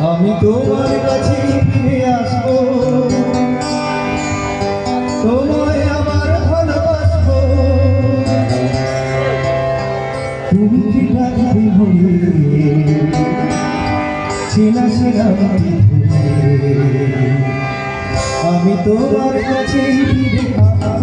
আমি তোমার কাছে ফিরে আসব। তোমায় আবার ভালোবাসবো। তুমি কি ডাকবে বলে? চেনা চেনা আমি তোমার কাছে ফিরে আসব।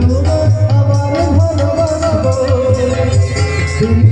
তোমায় আবার ভালোবাসবো। তুমি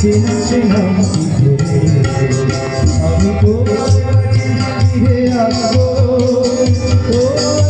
চেনা চেনা মাটি ধরে। আমি তোমার কাছে ফিরে আসব চেনা চেনা আমি ফিরে আসব। ও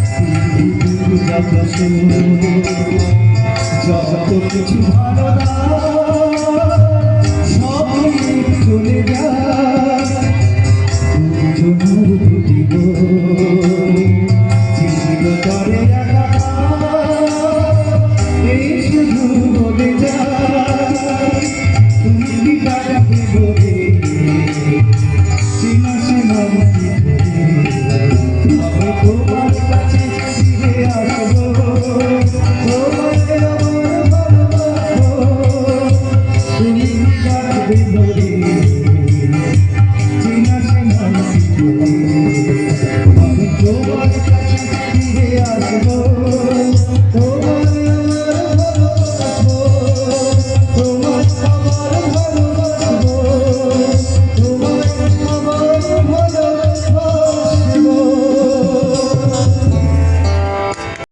যত কিছু ভালো সবাই চলে যাওয়ার দুটি ছিল তরে এই শুধু বলে যা তুমি কাটাবে বলে সীমা সীমা তোমার কাছে